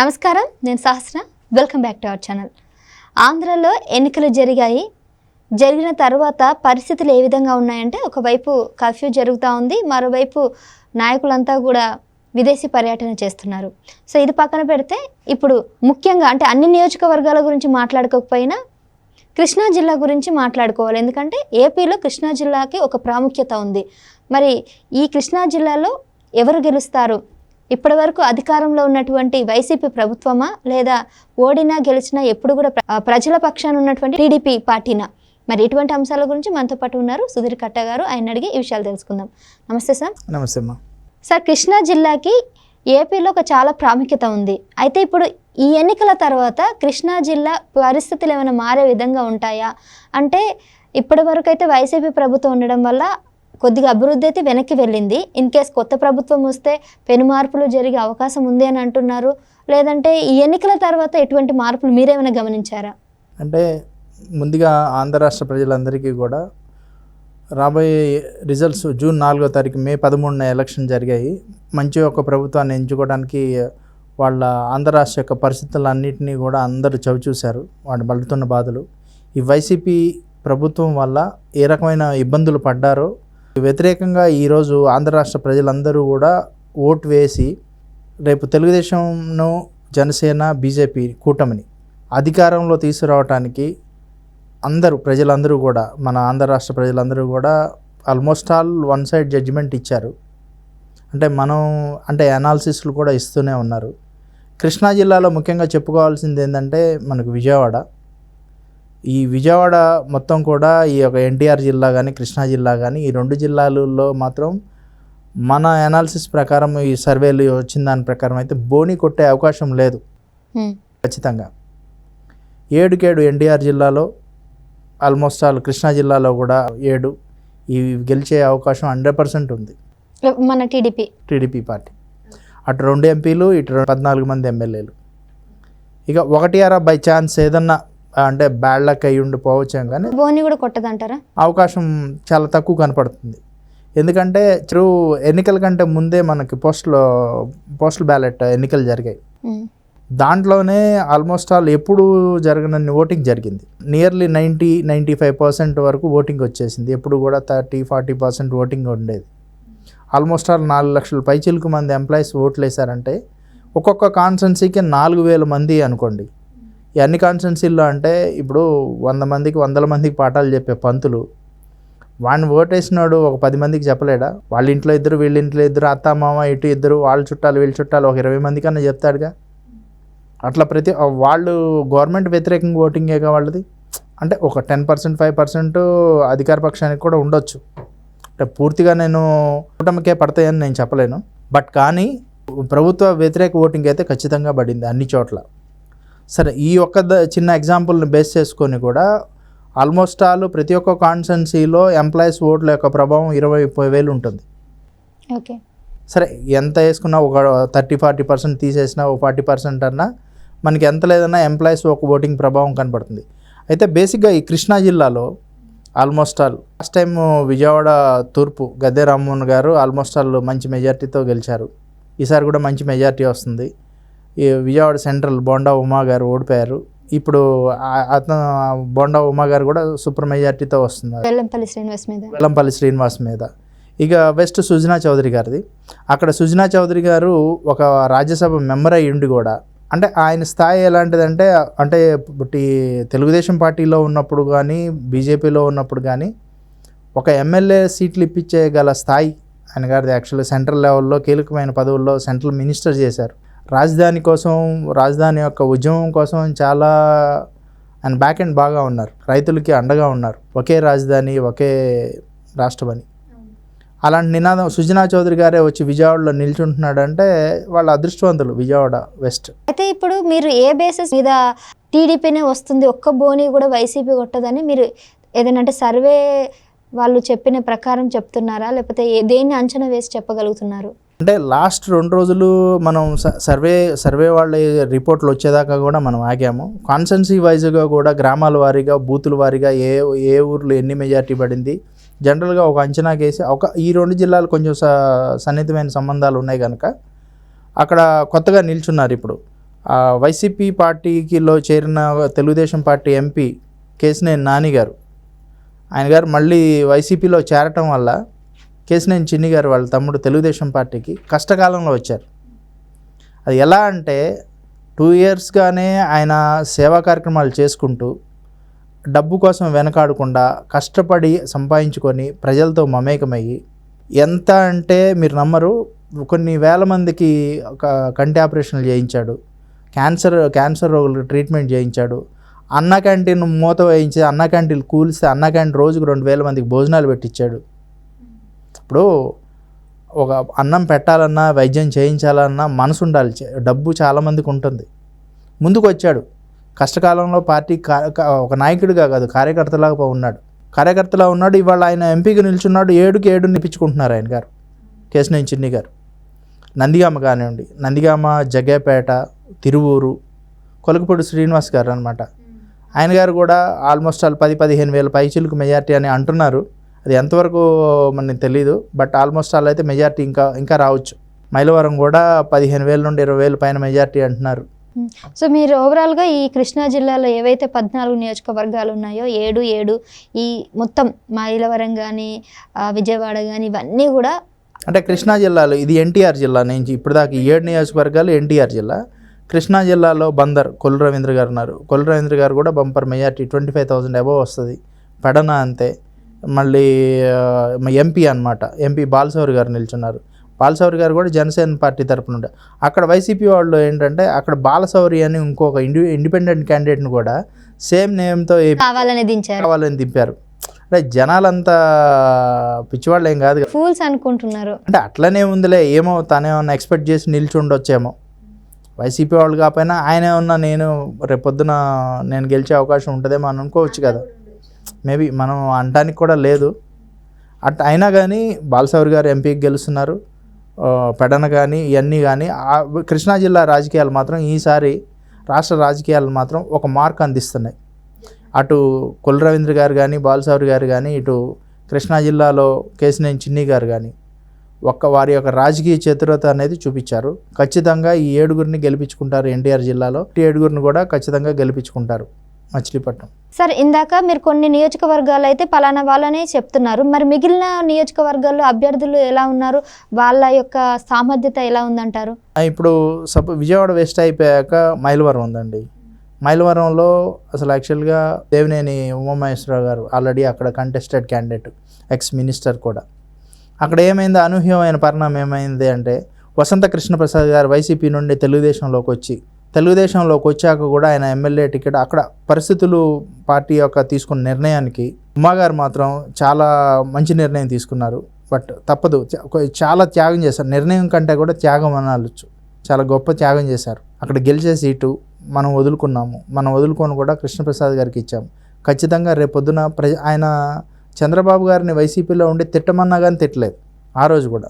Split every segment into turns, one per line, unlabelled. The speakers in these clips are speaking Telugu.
నమస్కారం నేను Sahasra. Welcome back to our channel ఆంధ్రలో ఎన్నికలు జరిగాయి. జరిగిన తర్వాత పరిస్థితులు ఏ విధంగా ఉన్నాయంటే ఒకవైపు కర్ఫ్యూ జరుగుతూ ఉంది మరోవైపు నాయకులంతా కూడా విదేశీ పర్యటన చేస్తున్నారు. సో ఇది పక్కన పెడితే ఇప్పుడు ముఖ్యంగా అంటే అన్ని నియోజకవర్గాల గురించి మాట్లాడుకోకపోయినా కృష్ణా జిల్లా గురించి మాట్లాడుకోవాలి. ఎందుకంటే ఏపీలో కృష్ణా జిల్లాకి ఒక ప్రాముఖ్యత ఉంది. మరి ఈ కృష్ణా జిల్లాలో ఎవరు గెలుస్తారు? ఇప్పటివరకు అధికారంలో ఉన్నటువంటి వైసీపీ ప్రభుత్వమా లేదా ఓడినా గెలిచినా ఎప్పుడు కూడా ప్రజల పక్షాన ఉన్నటువంటి టీడీపీ పార్టీనా? మరి ఇటువంటి అంశాల గురించి మనతో పాటు ఉన్నారు సుధీర్ కట్ట గారు. ఆయన అడిగి ఈ విషయాలు తెలుసుకుందాం. నమస్తే సార్.
నమస్తే అమ్మా.
సార్ కృష్ణా జిల్లాకి ఏపీలో ఒక చాలా ప్రాముఖ్యత ఉంది. అయితే ఇప్పుడు ఈ ఎన్నికల తర్వాత కృష్ణా జిల్లా పరిస్థితులు ఏమైనా మారే విధంగా ఉంటాయా? అంటే ఇప్పటి వరకు అయితే వైసీపీ ప్రభుత్వం ఉండడం వల్ల కొద్దిగా అభివృద్ధి అయితే వెనక్కి వెళ్ళింది. ఇన్ కేస్ కొత్త ప్రభుత్వం వస్తే పెను మార్పులు జరిగే అవకాశం ఉంది అని అంటున్నారు. లేదంటే ఈ ఎన్నికల తర్వాత ఎటువంటి మార్పులు మీరేమైనా గమనించారా?
అంటే ముందుగా ఆంధ్ర రాష్ట్ర ప్రజలందరికీ కూడా రాబోయే రిజల్ట్స్ జూన్ నాలుగో తారీఖు మే పదమూడున ఎలక్షన్ జరిగాయి. మంచి ఒక ప్రభుత్వాన్ని ఎంచుకోవడానికి వాళ్ళ ఆంధ్ర రాష్ట్ర యొక్క పరిస్థితులన్నింటినీ కూడా అందరూ చవిచూశారు. వాళ్ళు పడుతున్న బాధలు. ఈ వైసీపీ ప్రభుత్వం వల్ల ఏ రకమైన ఇబ్బందులు పడ్డారో వ్యతిరేకంగా ఈరోజు ఆంధ్ర రాష్ట్ర ప్రజలందరూ కూడా ఓటు వేసి రేపు తెలుగుదేశంను జనసేన బీజేపీ కూటమిని అధికారంలో తీసుకురావటానికి అందరూ ప్రజలందరూ కూడా మన ఆంధ్ర రాష్ట్ర ప్రజలందరూ కూడా almost all one side judgement ఇచ్చారు. అంటే మనం అంటే అనాలిసిస్లు కూడా ఇస్తూనే ఉన్నారు. కృష్ణా జిల్లాలో ముఖ్యంగా చెప్పుకోవాల్సింది ఏంటంటే మనకు విజయవాడ. ఈ విజయవాడ మొత్తం కూడా ఈ యొక్క ఎన్టీఆర్ జిల్లా కానీ కృష్ణా జిల్లా కానీ ఈ రెండు జిల్లాలలో మాత్రం మన అనాలిసిస్ ప్రకారం ఈ సర్వేలు వచ్చిన దాని ప్రకారం అయితే బోని కొట్టే అవకాశం లేదు. ఖచ్చితంగా. ఏడుకేడు ఎన్టీఆర్ జిల్లాలో ఆల్మోస్ట్ ఆల్ కృష్ణా జిల్లాలో కూడా ఏడు ఇవి గెలిచే అవకాశం హండ్రెడ్ పర్సెంట్ ఉంది.
మన టీడీపీ.
TDP party. అటు రెండు ఎంపీలు ఇటు పద్నాలుగు మంది ఎమ్మెల్యేలు. ఇక ఒకటి అరా బై ఛాన్స్ ఏదన్నా అంటే బ్యాడ్ లక్ అయ్యి ఉండిపోవచ్చాం కానీ
బోని కూడా కొట్టదంటారా?
అవకాశం చాలా తక్కువ కనపడుతుంది. ఎందుకంటే త్రూ ఎన్నికల కంటే ముందే మనకి పోస్టల్ పోస్టల్ బ్యాలెట్ ఎన్నికలు జరిగాయి. దాంట్లోనే ఆల్మోస్ట్ ఆల్ ఎప్పుడు జరగనన్ని ఓటింగ్ జరిగింది. Nearly ninety ninety five percent వరకు ఓటింగ్ వచ్చేసింది. ఎప్పుడు కూడా థర్టీ ఫార్టీ పర్సెంట్ ఓటింగ్ ఉండేది. ఆల్మోస్ట్ ఆల్ నాలుగు లక్షల పైచిలకు మంది ఎంప్లాయీస్ ఓట్లు వేశారంటే ఒక్కొక్క కాన్స్టెన్సీకి నాలుగు వేల మంది అనుకోండి. ఈ అన్ని కాన్స్టెన్సీల్లో అంటే ఇప్పుడు వంద మందికి వందల మందికి పాఠాలు చెప్పే పంతులు వాడిని ఓటేసినాడు ఒక పది మందికి చెప్పలేడా? వాళ్ళ ఇంట్లో ఇద్దరు వీళ్ళ ఇంట్లో ఇద్దరు అత్త మామ ఇటు ఇద్దరు వాళ్ళు చుట్టాలు వీళ్ళు చుట్టాలు ఒక ఇరవై మంది కన్నా చెప్తాడుగా? అట్లా ప్రతి వాళ్ళు గవర్నమెంట్ వ్యతిరేకంగా ఓటింగేగా వాళ్ళది? అంటే ఒక టెన్ పర్సెంట్ ఫైవ్ పర్సెంట్ అధికార పక్షానికి కూడా ఉండొచ్చు. అంటే పూర్తిగా నేను కూటమికే పడతాయని నేను చెప్పలేను. బట్ కానీ ప్రభుత్వ వ్యతిరేక ఓటింగ్ అయితే ఖచ్చితంగా పడింది అన్ని చోట్ల. సరే ఈ ఒక్క ద- చిన్న ఎగ్జాంపుల్ని బేస్ చేసుకొని కూడా ఆల్మోస్ట్ ఆల్ ప్రతి ఒక్క కాన్స్టెన్సీలో ఎంప్లాయీస్ ఓట్ల యొక్క ప్రభావం ఇరవై ముప్పై వేలు ఉంటుంది.
ఓకే.
సరే ఎంత వేసుకున్నా ఒక థర్టీ ఫార్టీ పర్సెంట్ తీసేసినా ఒక ఫార్టీ పర్సెంట్ అన్నా మనకి ఎంత లేదన్నా ఎంప్లాయీస్ ఒక ఓటింగ్ ప్రభావం కనపడుతుంది. అయితే బేసిక్గా ఈ కృష్ణా జిల్లాలో almost all last time Vijayawada తూర్పు గద్దె రామ్మోహన్ గారు ఆల్మోస్ట్ ఆల్ మంచి మెజార్టీతో గెలిచారు. ఈసారి కూడా మంచి మెజార్టీ వస్తుంది. విజయవాడ సెంట్రల్ బోండా ఉమా గారు ఓడిపోయారు. ఇప్పుడు అతను బోండా ఉమా గారు కూడా సూపర్ మెజార్టీతో వస్తున్నారు.
వెల్లంపల్లి శ్రీనివాస్ మీద.
వెల్లంపల్లి శ్రీనివాస్ మీద. ఇక వెస్ట్ సుజనా చౌదరి గారిది. అక్కడ సుజనా చౌదరి గారు ఒక రాజ్యసభ మెంబర్ అయ్యి ఉండి కూడా అంటే ఆయన స్థాయి ఎలాంటిదంటే అంటే తెలుగుదేశం పార్టీలో ఉన్నప్పుడు కానీ బీజేపీలో ఉన్నప్పుడు కానీ ఒక ఎమ్మెల్యే సీట్లు ఇప్పించే గల స్థాయి ఆయన గారిది. యాక్చువల్లీ సెంట్రల్ లెవెల్లో కీలకమైన పదవుల్లో సెంట్రల్ మినిస్టర్ చేశారు. రాజధాని కోసం రాజధాని యొక్క ఉద్యమం కోసం చాలా అండ్ బ్యాక్ అండ్ బాగా ఉన్నారు. రైతులకి అండగా ఉన్నారు. ఒకే రాజధాని ఒకే రాష్ట్రమని అలాంటి నినాదం సుజనా చౌదరి గారే వచ్చి విజయవాడలో నిల్చుంటున్నాడంటే వాళ్ళ అదృష్టవంతులు విజయవాడ వెస్ట్.
అయితే ఇప్పుడు మీరు ఏ బేసిస్ మీద టీడీపీనే వస్తుంది ఒక్క బోని కూడా వైసీపీ కొట్టదని మీరు ఏదైనా అంటే సర్వే వాళ్ళు చెప్పిన ప్రకారం చెప్తున్నారా? లేకపోతే దేన్ని అంచనా వేసి చెప్పగలుగుతున్నారు?
అంటే లాస్ట్ రెండు రోజులు మనం స- సర్వే సర్వే వాళ్ళ రిపోర్ట్లు వచ్చేదాకా కూడా మనం ఆగాము. కాన్సెన్సీ వైజ్గా కూడా గ్రామాల వారీగా బూతుల వారీగా ఏ ఏ ఊర్లో ఎన్ని మెజార్టీ పడింది జనరల్గా ఒక అంచనా కేసి ఒక ఈ రెండు జిల్లాలు కొంచెం స సన్నిహితమైన సంబంధాలు ఉన్నాయి కనుక అక్కడ కొత్తగా నిల్చున్నారు ఇప్పుడు. వైసీపీ పార్టీకిలో చేరిన తెలుగుదేశం పార్టీ ఎంపీ కేసినేని నాని గారు ఆయన గారు మళ్ళీ వైసీపీలో చేరటం వల్ల కేసినేని చిన్ని గారు వాళ్ళ తమ్ముడు తెలుగుదేశం పార్టీకి కష్టకాలంలో వచ్చారు. అది ఎలా అంటే టూ ఇయర్స్గానే ఆయన సేవా కార్యక్రమాలు చేసుకుంటూ డబ్బు కోసం వెనకాడకుండా కష్టపడి సంపాదించుకొని ప్రజలతో మమేకమయ్యి ఎంత అంటే మీరు నమ్మరు కొన్ని వేల మందికి ఒక కంటి ఆపరేషన్లు చేయించాడు క్యాన్సర్ క్యాన్సర్ రోగులకు ట్రీట్మెంట్ చేయించాడు అన్న క్యాంటీన్ మూత వేయించి అన్న క్యాంటీన్ కూలిస్తే అన్న క్యాంటీన్ రోజుకు రెండు వేల మందికి భోజనాలు పెట్టించాడు. ఇప్పుడు ఒక అన్నం పెట్టాలన్నా వైద్యం చేయించాలన్నా మనసు ఉండాలి డబ్బు చాలామందికి ఉంటుంది. ముందుకు వచ్చాడు కష్టకాలంలో పార్టీ ఒక నాయకుడిగా కాదు కార్యకర్తలాగా ఉన్నాడు. కార్యకర్తలా ఉన్నాడు. ఇవాళ ఆయన ఎంపీగా నిల్చున్నాడు. ఏడుకి ఏడు నిప్పించుకుంటున్నారు ఆయన గారు. కేశనేని చిన్ని గారు. నందిగామ కానివ్వండి. నందిగామ జగ్గేపేట తిరువూరు కొలకపూడి శ్రీనివాస్ గారు అనమాట ఆయన గారు కూడా ఆల్మోస్ట్ ఆల్ పది పదిహేను వేల పైచిలకు మెజార్టీ అని అంటున్నారు. అది ఎంతవరకు మనకి తెలియదు బట్ ఆల్మోస్ట్ ఆల్ అయితే మెజార్టీ ఇంకా ఇంకా రావచ్చు. మైలవరం కూడా పదిహేను వేల నుండి ఇరవై వేల పైన మెజార్టీ అంటున్నారు.
సో మీరు ఓవరాల్గా ఈ కృష్ణా జిల్లాలో ఏవైతే పద్నాలుగు నియోజకవర్గాలు ఉన్నాయో ఏడు ఏడు ఈ మొత్తం మైలవరం కానీ విజయవాడ కానీ ఇవన్నీ కూడా
అంటే కృష్ణా జిల్లాలో ఇది ఎన్టీఆర్ జిల్లా నుంచి ఇప్పుడు దాకా ఏడు నియోజకవర్గాలు ఎన్టీఆర్ జిల్లా. కృష్ణా జిల్లాలో బందర్ కొల్లు రవీంద్ర గారు ఉన్నారు. కొల్లు రవీంద్ర గారు కూడా bumper majority twenty five thousand above వస్తుంది. పెడన అంతే. మళ్ళీ ఎంపీ అన్నమాట. ఎంపీ బాలసౌరి గారు నిల్చున్నారు. బాలసౌరి గారు కూడా జనసేన పార్టీ తరపున ఉండే. అక్కడ వైసీపీ వాళ్ళు ఏంటంటే అక్కడ బాలసౌరి అని ఇంకొక ఇండి ఇండిపెండెంట్ క్యాండిడేట్ని కూడా సేమ్ నేమ్తో
కావాలని దించారు.
కావాలని దింపారు. అంటే జనాలంతా పిచ్చివాళ్ళు ఏం కాదు.
ఫూల్స్ అనుకుంటున్నారు.
అంటే అట్లనే ఉందిలే ఏమో తనేమన్నా ఎక్స్పెక్ట్ చేసి నిల్చి ఉండొచ్చేమో వైసీపీ వాళ్ళు కాకపోయినా ఆయన ఏమన్నా నేను రేపొద్దున నేను గెలిచే అవకాశం ఉంటుందేమో అని అనుకోవచ్చు కదా. మేబీ మనం అనడానికి కూడా లేదు. అట్ అయినా కానీ బాలసౌరి గారు ఎంపీకి గెలుస్తున్నారు. పెడన కానీ ఇవన్నీ కానీ కృష్ణా జిల్లా రాజకీయాలు మాత్రం ఈసారి రాష్ట్ర రాజకీయాలు మాత్రం ఒక మార్క్ అందిస్తున్నాయి. అటు కుల రవీంద్ర గారు కానీ బాలసౌరి గారు కానీ ఇటు కృష్ణా జిల్లాలో కేసినేని చిన్ని గారు కానీ ఒక్క వారి యొక్క రాజకీయ చతురత అనేది చూపించారు. ఖచ్చితంగా ఈ ఏడుగురిని గెలిపించుకుంటారు ఎన్టీఆర్ జిల్లాలో. ఏడుగురిని కూడా ఖచ్చితంగా గెలిపించుకుంటారు. మచిలీపట్నం.
సార్ ఇందాక మీరు కొన్ని నియోజకవర్గాలు అయితే పలానా వాళ్ళనే చెప్తున్నారు. మరి మిగిలిన నియోజకవర్గాల్లో అభ్యర్థులు ఎలా ఉన్నారు? వాళ్ళ యొక్క సామర్థ్యత ఎలా ఉందంటారు?
ఇప్పుడు సపో విజయవాడ వెస్ట్ అయిపోయాక మైలవరం ఉందండి. మైలవరంలో అసలు యాక్చువల్గా దేవినేని ఉమామహేశ్వరరావు గారు ఆల్రెడీ అక్కడ కంటెస్టెడ్ క్యాండిడేట్ ఎక్స్ మినిస్టర్ కూడా. అక్కడ ఏమైంది? అనూహ్యమైన పరిణామం ఏమైంది అంటే వసంత కృష్ణప్రసాద్ గారు వైసీపీ నుండి తెలుగుదేశంలోకి వచ్చి తెలుగుదేశంలోకి వచ్చాక కూడా ఆయన ఎమ్మెల్యే టికెట్ అక్కడ పరిస్థితులు పార్టీ యొక్క తీసుకున్న నిర్ణయానికి ఉమా మాత్రం చాలా మంచి నిర్ణయం తీసుకున్నారు. బట్ తప్పదు. చాలా త్యాగం చేశారు. నిర్ణయం కంటే కూడా త్యాగం అనాలొచ్చు. చాలా గొప్ప త్యాగం చేశారు. అక్కడ గెలిచే సీటు మనం వదులుకున్నాము. మనం వదులుకొని కూడా కృష్ణప్రసాద్ గారికి ఇచ్చాము. ఖచ్చితంగా రేపొద్దున ప్రజ ఆయన చంద్రబాబు గారిని వైసీపీలో ఉండి తిట్టమన్నా కానీ తిట్టలేదు. ఆ రోజు కూడా.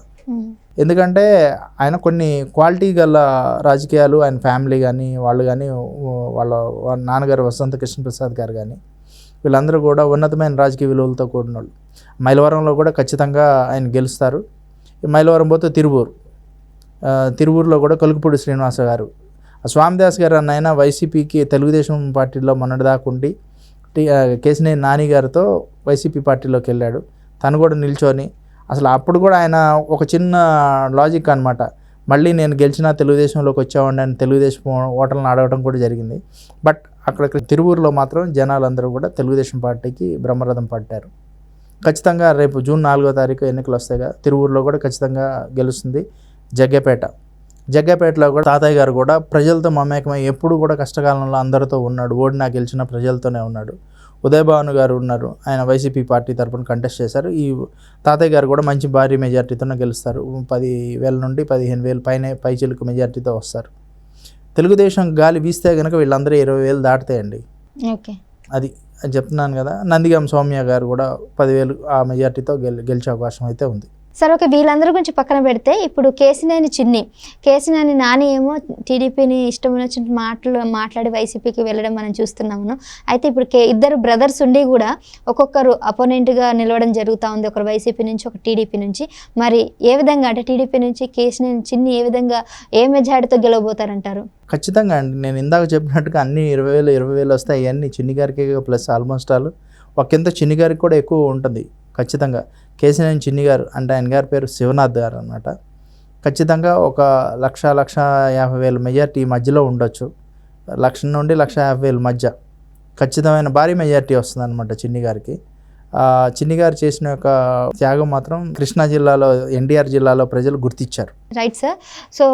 ఎందుకంటే ఆయన కొన్ని క్వాలిటీ గల రాజకీయాలు ఆయన ఫ్యామిలీ కానీ వాళ్ళు కానీ వాళ్ళ వాళ్ళ నాన్నగారు వసంత కృష్ణప్రసాద్ గారు కానీ వీళ్ళందరూ కూడా ఉన్నతమైన రాజకీయ విలువలతో కూడిన వాళ్ళు. మైలవరంలో కూడా ఖచ్చితంగా ఆయన గెలుస్తారు. ఈ మైలవరం పోతే తిరువూరు. తిరువూరులో కూడా కొలుకుపూడి శ్రీనివాస గారు. ఆ స్వామిదాస్ గారు అన్న వైసీపీకి తెలుగుదేశం పార్టీలో మొన్నటిదాకా ఉండి టి- కేసినేని నాని గారితో వైసీపీ పార్టీలోకి వెళ్ళాడు. తను కూడా నిల్చొని అసలు అప్పుడు కూడా ఆయన ఒక చిన్న లాజిక్ అనమాట మళ్ళీ నేను గెలిచినా తెలుగుదేశంలోకి వచ్చామండి అని తెలుగుదేశం ఓటర్లను అడగడం కూడా జరిగింది. బట్ అక్కడ తిరువూరులో మాత్రం జనాలందరూ కూడా తెలుగుదేశం పార్టీకి బ్రహ్మరథం పట్టారు. ఖచ్చితంగా రేపు జూన్ నాలుగో తారీఖు ఎన్నికలు వస్తాయిగా తిరువూరులో కూడా ఖచ్చితంగా గెలుస్తుంది జగ్గపేట. జగ్గపేటలో కూడా తాతయ్య గారు కూడా ప్రజలతో మమేకమై ఎప్పుడు కూడా కష్టకాలంలో అందరితో ఉన్నాడు ఓడినా గెలిచిన ప్రజలతోనే ఉన్నాడు. ఉదయభాను గారు ఉన్నారు. ఆయన వైసీపీ పార్టీ తరపున కంటెస్ట్ చేశారు. ఈ తాతయ్య గారు కూడా మంచి భారీ మెజార్టీతోనే గెలుస్తారు. పది వేల నుండి పదిహేను వేలు పైన పైచిలుకు మెజార్టీతో వస్తారు. తెలుగుదేశం గాలి వీస్తే కనుక వీళ్ళందరూ ఇరవై వేలు దాటుతాయండి.
ఓకే.
అది అది చెప్తున్నాను కదా. నందిగాం సౌమ్య గారు కూడా పదివేలు ఆ మెజార్టీతో గెలి గెలిచే అవకాశం అయితే ఉంది.
సరే ఓకే వీళ్ళందరి గురించి పక్కన పెడితే ఇప్పుడు కేసినేని చిన్ని కేసినేని నాని ఏమో టీడీపీని ఇష్టం వచ్చిన మాటలు మాట్లాడి వైసీపీకి వెళ్ళడం మనం చూస్తున్నాము. అయితే ఇప్పుడు కే ఇద్దరు బ్రదర్స్ ఉండి కూడా ఒక్కొక్కరు అపోనెంట్గా నిలవడం జరుగుతూ ఉంది. ఒకరు వైసీపీ నుంచి ఒక టీడీపీ నుంచి. మరి ఏ విధంగా అంటే టీడీపీ నుంచి కేసినేని చిన్ని ఏ విధంగా ఏ మెజార్టీతో గెలవబోతారంటారు?
ఖచ్చితంగా అండి. నేను ఇందాక చెప్పినట్టుగా అన్ని ఇరవై వేలు ఇరవై వేలు వస్తాయి. అన్ని చిన్ని గారికి ప్లస్ ఆల్మోస్ట్ ఆల్. ఒకంత చిన్ని గారికి కూడా ఎక్కువ ఉంటుంది. ఖచ్చితంగా. కేసీనేని చిన్ని గారు అంటే ఆయన గారి పేరు శివనాథ్ గారు అనమాట ఖచ్చితంగా ఒక లక్ష లక్ష యాభై వేల మెజార్టీ మధ్యలో ఉండొచ్చు. లక్ష నుండి లక్ష యాభై వేల మధ్య ఖచ్చితమైన భారీ మెజార్టీ వస్తుంది అనమాట చిన్ని గారికి. చిన్ని గారు చేసిన యొక్క త్యాగం మాత్రం కృష్ణా జిల్లాలో ఎన్టీఆర్ జిల్లాలో ప్రజలు గుర్తించారు
రైట్ సార్ సో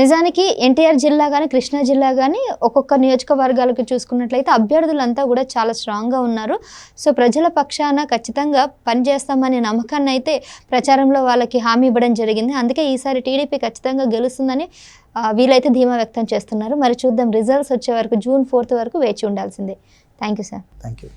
నిజానికి ఎన్టీఆర్ జిల్లా కానీ కృష్ణా జిల్లా కానీ ఒక్కొక్క నియోజకవర్గాలకు చూసుకున్నట్లయితే అభ్యర్థులంతా కూడా చాలా స్ట్రాంగ్గా ఉన్నారు. సో ప్రజల పక్షాన ఖచ్చితంగా పనిచేస్తామనే నమ్మకాన్ని అయితే ప్రచారంలో వాళ్ళకి హామీ ఇవ్వడం జరిగింది. అందుకే ఈసారి టీడీపీ ఖచ్చితంగా గెలుస్తుందని వీలైతే ధీమా వ్యక్తం చేస్తున్నారు. మరి చూద్దాం రిజల్ట్స్ వచ్చే వరకు జూన్ ఫోర్త్ వరకు వేచి ఉండాల్సిందే. Thank you sir
thank you